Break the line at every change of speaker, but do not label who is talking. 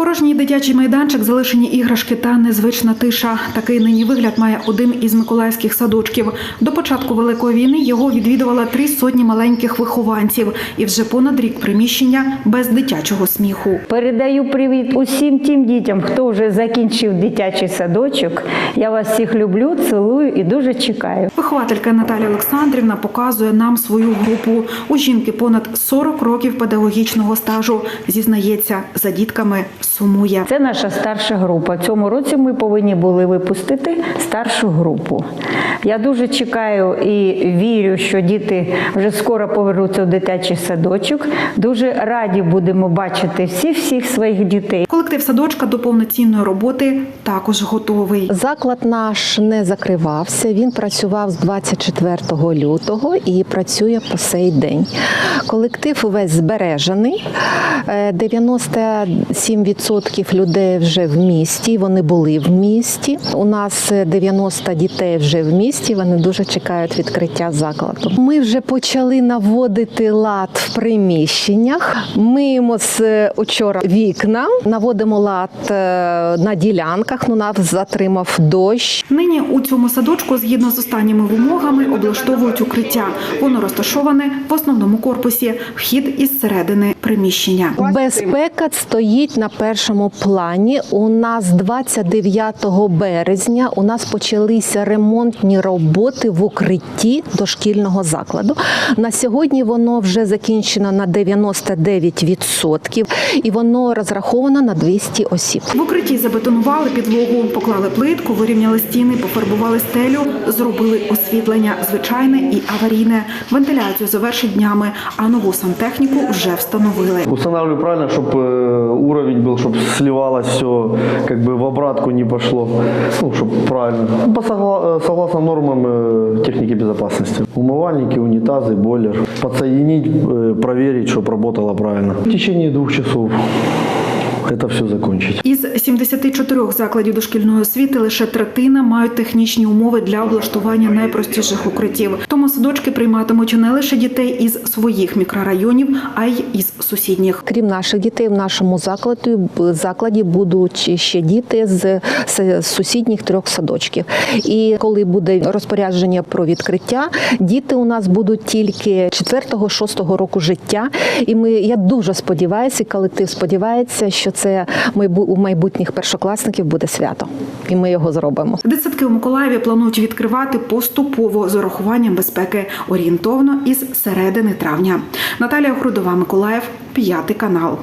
Порожній дитячий майданчик, залишені іграшки та незвична тиша. Такий нині вигляд має один із миколаївських садочків. До початку великої війни його відвідувала три сотні маленьких вихованців, і вже понад рік приміщення без дитячого сміху.
Передаю привіт усім тим дітям, хто вже закінчив дитячий садочок. Я вас всіх люблю, цілую і дуже чекаю.
Вихователька Наталія Олександрівна показує нам свою групу. У жінки понад 40 років педагогічного стажу. Зізнається, за дітками сумує.
Це наша старша група. Цьому році ми повинні були випустити старшу групу. Я дуже чекаю і вірю, що діти вже скоро повернуться в дитячий садочок. Дуже раді будемо бачити всіх всіх своїх дітей.
Колектив садочка до повноцінної роботи також готовий.
Заклад наш не закривався. Він працював з 24 лютого і працює по сей день. Колектив увесь збережений, е, 97% 100% людей вже в місті. Вони були в місті. У нас е, 90 дітей вже в місті. Вони дуже чекають відкриття закладу. Ми вже почали наводити лад в приміщеннях. Миємо з е, учора вікна, наводимо лад е, на ділянках. Ну нас затримав дощ.
Нині у цьому садочку, згідно з останніми вимогами, облаштовують укриття. Воно розташоване в основному корпусі. Вхід із середини приміщення.
Безпека стоїть на першому плані. У нас 29 березня у нас почалися ремонтні роботи в укритті дошкільного закладу. На сьогодні воно вже закінчено на 99% і воно розраховано на 200 осіб.
В укритті забетонували підлогу, поклали плитку, вирівняли стіни, пофарбували стелю, зробили освітлення звичайне і аварійне. Вентиляцію завершить днями, а нову сантехніку вже встановили.
Устанавливаю правильно, чтобы уровень был, чтобы сливалось все, как бы в обратку не пошло. Ну, чтобы правильно. По согла- э, согласно нормам э, техники безопасности. Умывальники, унитазы, бойлер. Подсоединить, э, проверить, чтобы работало правильно. В течение двух часов это все закончить.
Із 74 закладів дошкільної освіти лише третина мають технічні умови для облаштування найпростіших укриттів. Тому садочки прийматимуть не лише дітей із своїх мікрорайонів, а й із сусідніх.
Крім наших дітей, в нашому закладі, закладі будуть ще діти з, з сусідніх трьох садочків. І коли буде розпорядження про відкриття, діти у нас будуть тільки 4-6 року життя. І ми я дуже сподіваюся, колектив сподівається, що це майбу- у майбутніх першокласників буде свято, і ми його зробимо.
Дитсадки у Миколаєві планують відкривати поступово з урахуванням безпеки орієнтовно із середини травня. Наталія Грудова, Миколаїв, п'ятий канал.